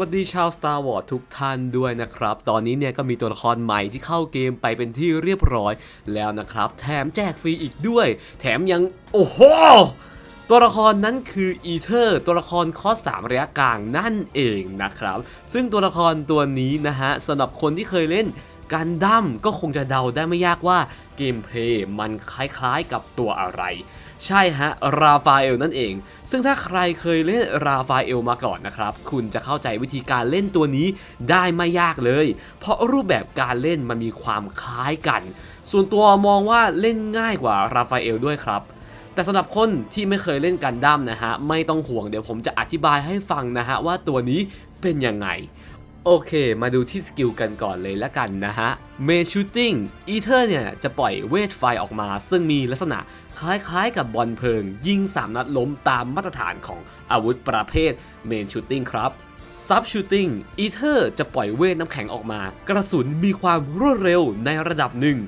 วัสดีชาว Star Wars ทุกท่านด้วยนะครับ ตอนนี้เนี่ยก็มีตัวละครใหม่ที่เข้าเกมไปเป็นที่เรียบร้อยแล้วนะครับ แถมแจกฟรีอีกด้วย แถมยัง โอ้โห ตัวละครนั้นคืออีเทอร์ ตัวละครคอส3ระยะกลางนั่นเองนะครับ ซึ่งตัวละครตัวนี้นะฮะสำหรับคนที่เคยเล่น กันดั้มก็คงจะเดาได้ไม่ยากว่าเกมเพลย์มันคล้ายๆกับตัวอะไร ใช่ฮะ ราฟาเอลนั่นเอง ซึ่งถ้าใครเคยเล่นราฟาเอลมาก่อนนะครับ คุณจะเข้าใจวิธีการเล่นตัวนี้ได้ไม่ยากเลย เพราะรูปแบบการเล่นมันมีความคล้ายกัน ส่วนตัวมองว่าเล่นง่ายกว่าราฟาเอลด้วยครับแต่สำหรับคนที่ไม่เคยเล่นกันดั้มนะฮะ ไม่ต้องห่วงเดี๋ยวผมจะอธิบายให้ฟังนะฮะ ว่าตัวนี้เป็นยังไง โอเค มาดูที่สกิลกันก่อนเลยละกันนะฮะเมนชูตติ้งอีเทอร์เนี่ยจะปล่อยเวทไฟออกมา ซึ่งมีลักษณะคล้ายๆกับบอลเพลิง ยิง 3 นัดล้มตามมาตรฐานของอาวุธประเภทเมนชูตติ้งครับซับชูตติ้งอีเทอร์จะปล่อยเวทน้ำแข็งออกมา กระสุนมีความรวดเร็วในระดับหนึ่ง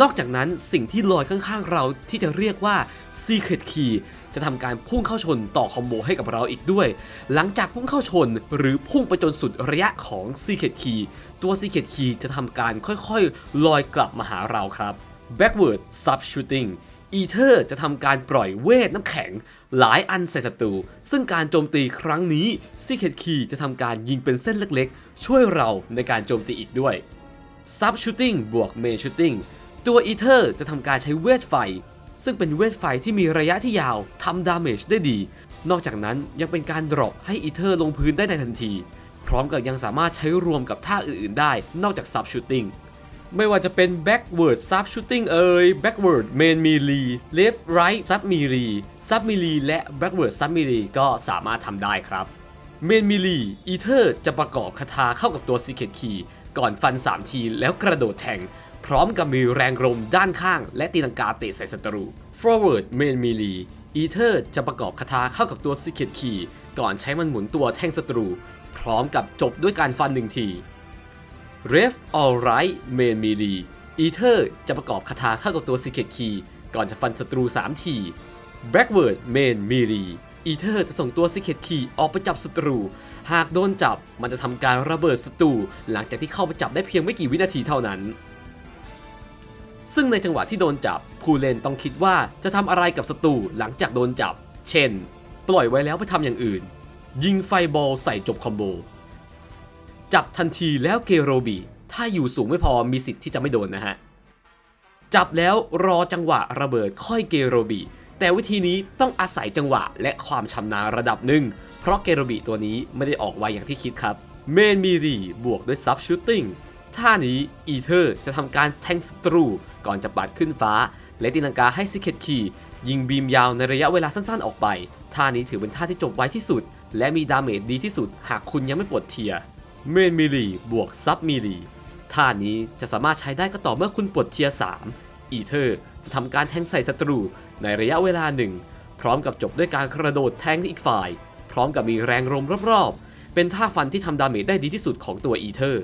นอกจากนั้นสิ่งที่ลอยข้างๆเราที่จะเรียกว่า Secret Key จะทำการพุ่งเข้าชนต่อคอมโบให้กับเราอีกด้วย หลังจากพุ่งเข้าชนหรือพุ่งไปจนสุดระยะของ Secret Key ตัว Secret Key จะทำการค่อยๆ ลอยกลับมาหาเราครับ Backward Sub Shooting อีเทอร์จะทำการปล่อยเวทน้ำแข็ง หลายอันใส่ศัตรู ซึ่งการโจมตีครั้งนี้ Secret Key จะทำการยิงเป็นเส้นเล็กๆ ช่วยเราในการโจมตีอีกด้วย Sub Shooting บวก Main Shooting ตัวอีเทอร์จะทำการใช้เวทไฟ ซึ่งเป็นเวทไฟที่มีระยะที่ยาวทำดาเมจได้ดี นอกจากนั้นยังเป็นการดรอปให้อีเทอร์ลงพื้นได้ในทันที พร้อมกับยังสามารถใช้รวมกับท่าอื่น ๆ ได้นอกจาก Sub Shooting ไม่ว่าจะเป็น backward sub shooting เอ่ย backward main melee left right sub melee sub melee และ backward sub melee ก็สามารถทำได้ครับ main melee ether จะประกอบคาถาเข้ากับตัว secret key ก่อนฟัน 3 ทีแล้วกระโดดแทง พร้อมกับมีแรงลมด้านข้าง และตีลังกาเตะใส่ศัตรู forward main melee ether จะประกอบคาถาเข้ากับตัว secret key ก่อนใช้มันหมุนตัวแทงศัตรู พร้อมกับจบด้วยการฟันหนึ่งที Ref Alright Main Melee Ether จะประกอบคาถาเข้ากับตัว Secret Key ก่อนจะฟันศัตรู 3 ที Backward Main Melee Ether จะส่งตัว Secret Key ออกไปจับศัตรู หากโดนจับมันจะทำการระเบิดศัตรู หลังจากที่เข้าไปจับได้เพียงไม่กี่วินาทีเท่านั้น ซึ่งในจังหวะที่โดนจับ ผู้เล่นต้องคิดว่าจะทำอะไรกับศัตรูหลังจากโดนจับ เช่น ปล่อยไว้แล้วไปทำอย่างอื่น ยิงไฟบอลใส่จบคอมโบ จับทันทีแล้วเกโรบี ถ้าอยู่สูงไม่พอมีสิทธิ์ที่จะไม่โดนนะฮะ จับแล้วรอจังหวะระเบิดค่อยเกโรบี แต่วิธีนี้ต้องอาศัยจังหวะและความชำนาญระดับหนึ่ง เพราะเกโรบีตัวนี้ไม่ได้ออกไวอย่างที่คิดครับ เมนมีรีบวกด้วยซับชูตติ้ง ท่านี้อีเทอร์จะทำการแทงศัตรู ก่อนจะปัดขึ้นฟ้า และตีลังกาให้ซิเคตคียิงบีมยาวในระยะเวลาสั้นๆออกไป ท่านี้ถือเป็นท่าที่จบไวที่สุด และมีดาเมจดีที่สุด หากคุณยังไม่ปลดเทียเมนมิลีบวกซับมิลีท่านี้จะสามารถใช้ได้ก็ต่อเมื่อคุณปลดเทียร์3อีเทอร์จะทำการแทงใส่ศัตรูในระยะเวลาหนึ่งพร้อมกับจบด้วยการกระโดดแทงอีกฝ่าย พร้อมกับมีแรงลมรอบๆ เป็นท่าฟันที่ทำดาเมจได้ดีที่สุดของตัวอีเทอร์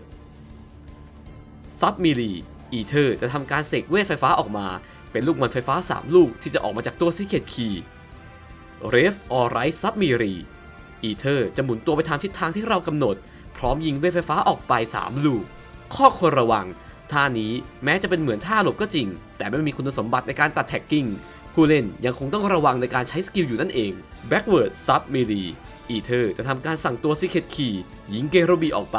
ซับมิลีอีเทอร์จะทำการเสกเวทไฟฟ้าออกมา เป็นลูกมันไฟฟ้า 3 ลูกที่จะออกมาจากตัวซิเคตคีเรฟออไรซับมิรีอีเทอร์จะหมุนตัวไปทางทิศทางที่เรากำหนด พร้อมยิงเวทไฟฟ้าออกไป 3 ลูก ข้อควรระวัง ท่านี้แม้จะเป็นเหมือนท่าหลบก็จริง แต่ไม่มีคุณสมบัติในการตัดแท็กกิ้งผู้เล่นยังคงต้องระวังในการใช้สกิลอยู่นั่นเอง Backward Sub Melee อีเทอร์จะทำการสั่งตัว Secret Key ยิงเกโรบีออกไป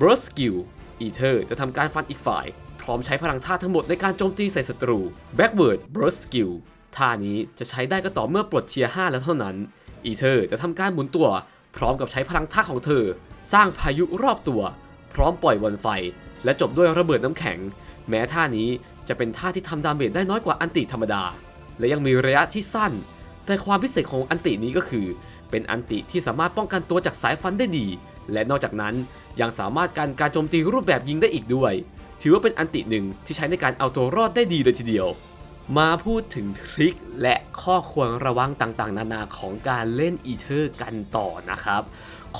Burst Skill อีเทอร์จะทำการฟันอีกฝ่าย พร้อมใช้พลังท่าทั้งหมดในการโจมตีใส่ศัตรู Backward Burst Skill ท่านี้จะใช้ได้ก็ต่อเมื่อปลดเทียร์5แล้วเท่านั้น อีเทอร์จะทำการหมุนตัว พร้อมกับใช้พลังท่าของเธอ สร้างพายุรอบตัว พร้อมปล่อยวันไฟ และจบด้วยระเบิดน้ำแข็ง แม้ท่านี้จะเป็นท่าที่ทำดาเมจได้น้อยกว่าอันติธรรมดา และยังมีระยะที่สั้น แต่ความพิเศษของอันตินี้ก็คือ เป็นอันติที่สามารถป้องกันตัวจากสายฟันได้ดี และนอกจากนั้นยังสามารถการการโจมตีรูปแบบยิงได้อีกด้วย ถือว่าเป็นอันติหนึ่งที่ใช้ในการเอาตัวรอดได้ดีเลยทีเดียว มาพูดถึงทริคและข้อควรระวังต่างๆ นานาของการเล่นอีเทอร์กันต่อนะครับ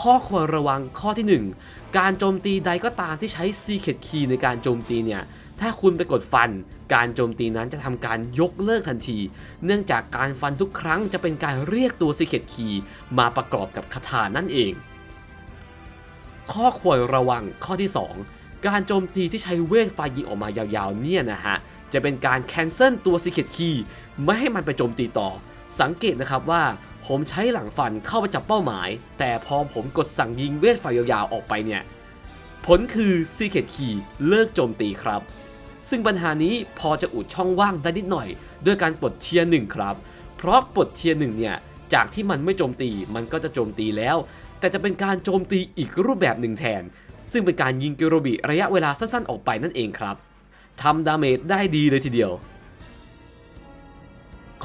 ข้อควรระวังข้อที่ 1 การโจมตีใดก็ตามที่ใช้ Secret Key ในการโจมตีเนี่ยถ้าคุณไปกดฟัน การโจมตีนั้นจะทำการยกเลิกทันที เนื่องจากการฟันทุกครั้งจะเป็นการเรียกตัว Secret Key มาประกอบกับคาถานั่นเอง ข้อควรระวังข้อที่ 2 การโจมตีที่ใช้เวทไฟยิงออกมายาวๆเนี่ยนะฮะ จะเป็นการแคนเซิลตัว Secret Key ไม่ให้มันไปโจมตีต่อ สังเกตนะครับว่าผมใช้หลังฟันเข้าไปจับเป้าหมาย แต่พอผมกดสั่งยิงเวทไฟยาวๆออกไปเนี่ย ผลคือ Secret Key เลิกโจมตีครับ ซึ่งปัญหานี้พอจะอุดช่องว่างได้นิดหน่อย ด้วยการปลดเทียร์หนึ่งครับ เพราะปลดเทียร์หนึ่งเนี่ยจากที่มันไม่โจมตีมันก็จะโจมตีแล้ว แต่จะเป็นการโจมตีอีกรูปแบบหนึ่งแทน ซึ่งเป็นการยิงเกโรบิระยะเวลาสั้นๆออกไปนั่นเองครับทำดาเมจได้ดีเลยทีเดียว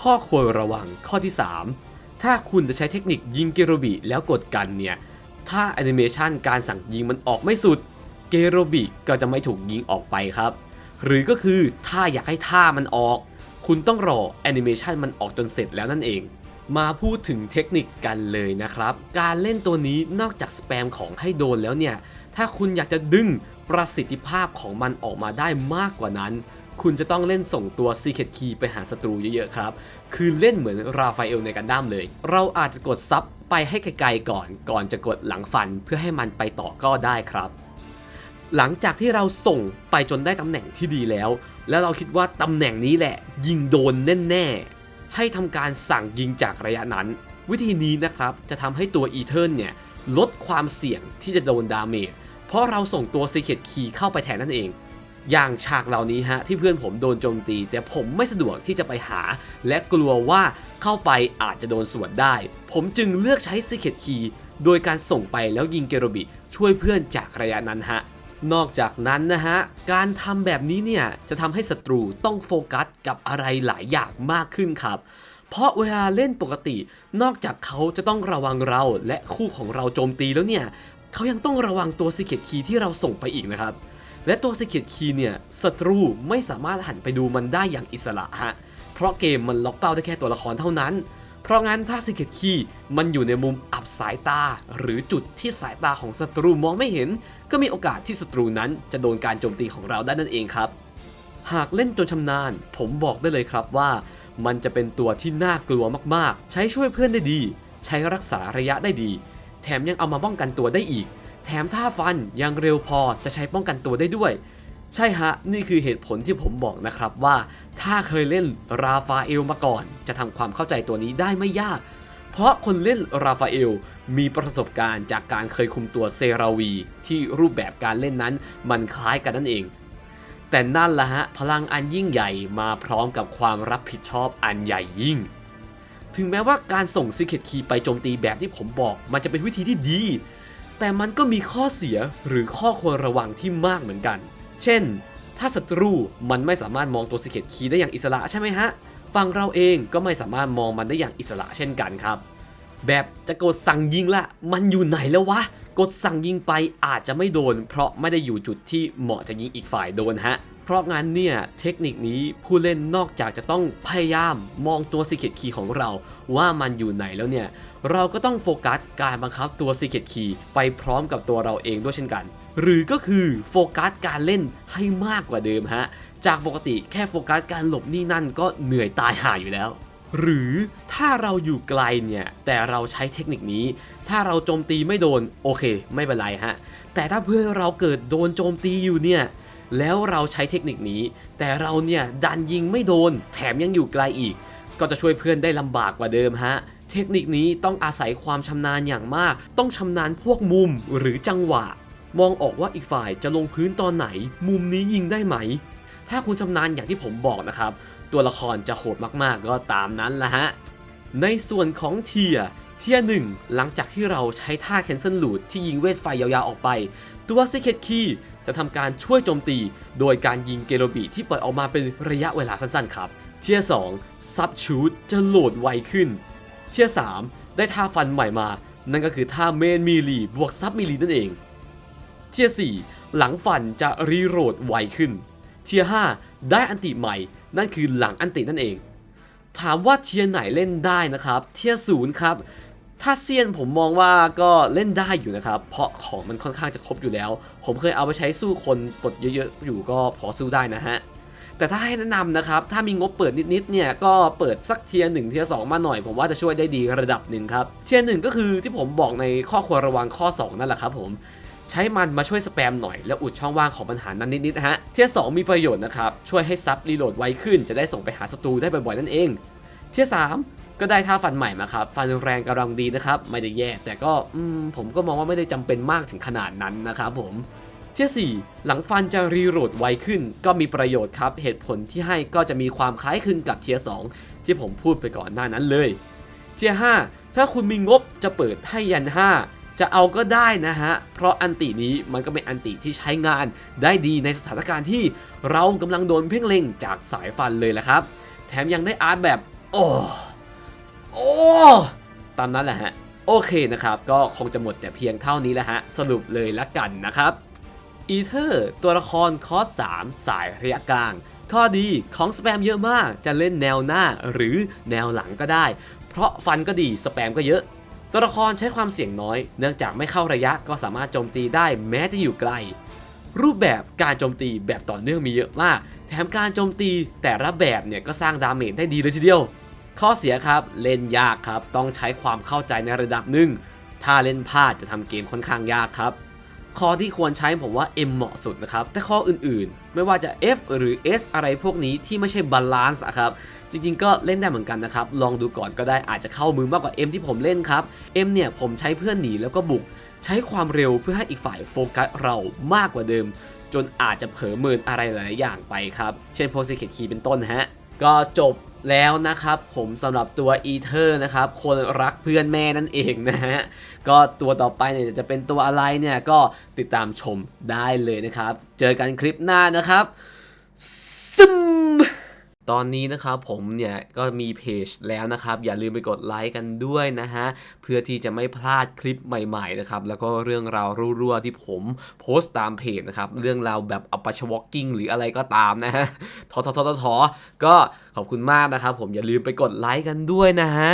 ข้อควรระวังข้อที่ 3 ถ้าคุณจะใช้เทคนิคยิงเกโรบิแล้วกดกันเนี่ย ถ้าแอนิเมชันการสั่งยิงมันออกไม่สุด เกโรบิก็จะไม่ถูกยิงออกไปครับ หรือก็คือถ้าอยากให้ท่ามันออก คุณต้องรอแอนิเมชันมันออกจนเสร็จแล้วนั่นเอง มาพูดถึงเทคนิคกันเลยนะครับ การเล่นตัวนี้นอกจากสแปมของให้โดนแล้วเนี่ย ถ้าคุณอยากจะดึงประสิทธิภาพของมันออกมาได้มากกว่านั้น คุณจะต้องเล่นส่งตัว Secret Key ไปหาศัตรูเยอะๆครับ คือเล่นเหมือนราฟาเอลในกันดั้มเลย เราอาจจะกดซับไปให้ไกลๆก่อน ก่อนจะกดหลังฟันเพื่อให้มันไปต่อก็ได้ครับ หลังจากที่เราส่งไปจนได้ตำแหน่งที่ดีแล้ว แล้วเราคิดว่าตำแหน่งนี้แหละ ยิงโดนแน่ๆ ให้ทำการสั่งยิงจากระยะนั้น วิธีนี้นะครับจะทำให้ตัวอีเทิร์นเนี่ยลดความเสี่ยงที่จะโดนดาเมจเพราะเราส่งตัว Secret Key เข้าไปแทนนั่นเอง อย่างฉากเหล่านี้ฮะที่เพื่อนผมโดนโจมตี แต่ผมไม่สะดวกที่จะไปหา และกลัวว่าเข้าไปอาจจะโดนสวนได้ ผมจึงเลือกใช้ Secret Key โดยการส่งไปแล้วยิงเกโรบิช่วยเพื่อนจากระยะนั้นฮะ นอกจากนั้นนะฮะ การทำแบบนี้เนี่ย จะทำให้ศัตรูต้องโฟกัสกับอะไรหลายอย่างมากขึ้นครับ เพราะเวลาเล่นปกติ นอกจากเขาจะต้องระวังเราและคู่ของเราโจมตีแล้วเนี่ย เขายังต้องระวังตัว Secret Key ที่เราส่งไปอีกนะครับ และตัว Secret Key เนี่ยศัตรูไม่สามารถหันไปดูมันได้อย่างอิสระฮะ เพราะเกมมันล็อกเป้าได้แค่ตัวละครเท่านั้น เพราะงั้นถ้า Secret Key มันอยู่ในมุมอับสายตา หรือจุดที่สายตาของศัตรูมองไม่เห็น ก็มีโอกาสที่ศัตรูนั้นจะโดนการโจมตีของเราได้นั่นเองครับ หากเล่นจนชำนาญ ผมบอกได้เลยครับว่า มันจะเป็นตัวที่น่ากลัวมากๆ ใช้ช่วยเพื่อนได้ดี ใช้รักษาระยะได้ดี แถมยังเอามาป้องกันตัวได้อีก แถมท่าฟันยังเร็วพอจะใช้ป้องกันตัวได้ด้วย ใช่ฮะ นี่คือเหตุผลที่ผมบอกนะครับว่าถ้าเคยเล่นราฟาเอลมาก่อน จะทำความเข้าใจตัวนี้ได้ไม่ยาก เพราะคนเล่นราฟาเอลมีประสบการณ์จากการเคยคุมตัวเซราวี ที่รูปแบบการเล่นนั้นมันคล้ายกันนั่นเอง แต่นั่นละฮะ พลังอันยิ่งใหญ่มาพร้อมกับความรับผิดชอบอันใหญ่ยิ่ง ถึงแม้ว่าการส่ง Secret Key ไปโจมตีแบบที่ผมบอก มันจะเป็นวิธีที่ดี แต่มันก็มีข้อเสียหรือข้อควรระวังที่มากเหมือนกัน เช่น ถ้าศัตรูมันไม่สามารถมองตัว Secret Key ได้อย่างอิสระใช่ไหมฮะ ฝั่งเราเองก็ไม่สามารถมองมันได้อย่างอิสระเช่นกันครับ แบบจะกดสั่งยิงละ มันอยู่ไหนแล้ววะ กดสั่งยิงไปอาจจะไม่โดน เพราะไม่ได้อยู่จุดที่เหมาะจะยิงอีกฝ่ายโดนฮะ เพราะงั้นเนี่ยเทคนิคนี้ผู้เล่นนอกจากจะต้องพยายามมองตัว Secret Key ของเรา ว่ามันอยู่ไหนแล้วเนี่ย เราก็ต้องโฟกัสการบังคับตัว Secret Key ไปพร้อมกับตัวเราเองด้วยเช่นกัน หรือก็คือโฟกัสการเล่นให้มากกว่าเดิมฮะ จากปกติแค่โฟกัสการหลบนี่นั่นก็เหนื่อยตายห่าอยู่แล้ว หรือถ้าเราอยู่ไกลเนี่ย แต่เราใช้เทคนิคนี้ ถ้าเราโจมตีไม่โดนโอเค ไม่เป็นไรฮะ แต่ถ้าเพื่อนเราเกิดโดนโจมตีอยู่เนี่ยแล้วเราใช้เทคนิคนี้ แต่เราเนี่ยดันยิงไม่โดน แถมยังอยู่ไกลอีก ก็จะช่วยเพื่อนได้ลำบากกว่าเดิมฮะ เทคนิคนี้ต้องอาศัยความชำนาญอย่างมาก ต้องชำนาญพวกมุมหรือจังหวะ มองออกว่าอีกฝ่ายจะลงพื้นตอนไหน มุมนี้ยิงได้ไหม ถ้าคุณชำนาญอย่างที่ผมบอกนะครับ ตัวละครจะโหดมากๆก็ตามนั้นละฮะ ในส่วนของเทียเทียหนึ่งหลังจากที่เราใช้ท่า Cancel Loot ที่ยิงเวทไฟยาวๆออกไป ตัว Secret Key จะทำการช่วยโจมตี โดยการยิงเกโรบิที่ปล่อยออกมาเป็นระยะเวลาสั้นๆครับ เทียร์2 Sub Shoot จะโหลดไวขึ้น เทียร์3ได้ท่าฟันใหม่มา นั่นก็คือท่าเมนมีลีบวกซับมีลีนั่นเอง เทียร์4หลังฟันจะรีโหลดไวขึ้น เทียร์5ได้อันติใหม่ นั่นคือหลังอันตินั่นเอง ถามว่าเทียร์ไหนเล่นได้นะครับ เทียร์ศูนย์ครับ ถ้าเซียนผมมองว่าก็เล่นได้อยู่นะครับ เพราะของมันค่อนข้างจะครบอยู่แล้ว ผมเคยเอาไปใช้สู้คนปลดเยอะๆอยู่ก็พอสู้ได้นะฮะแต่ถ้าให้แนะนำนะครับ ถ้ามีงบเปิดนิดๆ เนี่ย ก็เปิดสักเทียร์หนึ่งเทียร์สองมาหน่อย ผมว่าจะช่วยได้ดีระดับหนึ่งครับ เทียร์หนึ่งก็คือที่ผมบอกในข้อควรระวังข้อ 2 นั่นแหละครับผม ใช้มันมาช่วยสแปมหน่อย แล้วอุดช่องว่างของปัญหานั้นนิดๆนะฮะ เทียร์สมีประโยชน์นะครับ ช่วยให้ซับรีโหลดไวขึ้น จะได้ส่งไปหาศัตรูได้บ่อยๆนั่นเอง เทียร์สก็ได้ท่าฟันใหม่มาครับ ฟันแรงกำลังดีนะครับ ไม่ได้แย่ แต่ก็ผมก็มองว่าไม่ได้จำเป็นมากถึงขนาดนั้นนะครับผม เทียร์สี่หลังฟันจะรีโหลดไวขึ้น ก็มีประโยชน์ครับ เหตุผลที่ให้ก็จะมีความคล้ายคลึงกับเทียร์สที่ผมพูดไปก่อนหน้านั้นเลย เทียร์ห้าถ้าคุณมีงบจะเปิดให้ยัน 5 จะเอาก็ได้นะฮะ เพราะอันตินี้มันก็เป็นอันติที่ใช้งานได้ดีในสถานการณ์ที่เรากำลังโดนเพ่งเล็งจากสายฟันเลยแหละครับ แถมยังได้อาร์ตแบบ โอ้โอ้ตามนั้นแหละฮะ โอเคนะครับ ก็คงจะหมดแต่เพียงเท่านี้แหละฮะ สรุปเลยละกันนะครับอีเทอร์ตัวละครคอส3สายระยะกลาง ข้อดีของสแปมเยอะมากจะเล่นแนวหน้าหรือแนวหลังก็ได้ เพราะฟันก็ดีสแปมก็เยอะ ตัวละครใช้ความเสี่ยงน้อย เนื่องจากไม่เข้าระยะก็สามารถโจมตีได้แม้จะอยู่ไกล รูปแบบการโจมตีแบบต่อเนื่องมีเยอะมาก แถมการโจมตีแต่ละแบบเนี่ยก็สร้างดาเมจได้ดีเลยทีเดียว ข้อเสียครับเล่นยากครับ ต้องใช้ความเข้าใจในระดับหนึ่ง ถ้าเล่นพลาดจะทำเกมค่อนข้างยากครับข้อที่ควรใช้ผมว่า M เหมาะสุดนะครับ แต่ข้ออื่นๆ ไม่ว่าจะ F หรือ S อะไรพวกนี้ที่ไม่ใช่บาลานซ์นะครับ ริงๆ ก็เล่นได้เหมือนกันนะครับ ลองดูก่อนก็ได้อาจจะเข้ามือมากกว่า M ที่ผมเล่นครับ M เนี่ยผมใช้เพื่อนหนีแล้วก็บุก ใช้ความเร็วเพื่อให้อีกฝ่ายโฟกัสเรามากกว่าเดิม จนอาจจะเผลอเมินอะไรหลายอย่างไปครับ เช่นโพสิเคทคีเป็นต้นฮะ ก็จบแล้วนะครับผมสำหรับตัวอีเทอร์นะครับคนรักเพื่อนแม่นั่นเองนะฮะ ก็ตัวต่อไปเนี่ยจะเป็นตัวอะไรเนี่ยก็ติดตามชมได้เลยนะครับ เจอกันคลิปหน้านะครับซึม ตอนนี้นะครับผมเนี่ยก็มีเพจแล้วนะครับ อย่าลืมไปกดไลค์กันด้วยนะฮะ เพื่อที่จะไม่พลาดคลิปใหม่ๆนะครับ แล้วก็เรื่องราวรั่วๆที่ผมโพสต์ตามเพจนะครับ เรื่องราวแบบอัปชวอกกิ้งหรืออะไรก็ตามนะฮะทอทอทอทอก็ขอบคุณมากนะครับผมอย่าลืมไปกดไลค์กันด้วยนะฮะ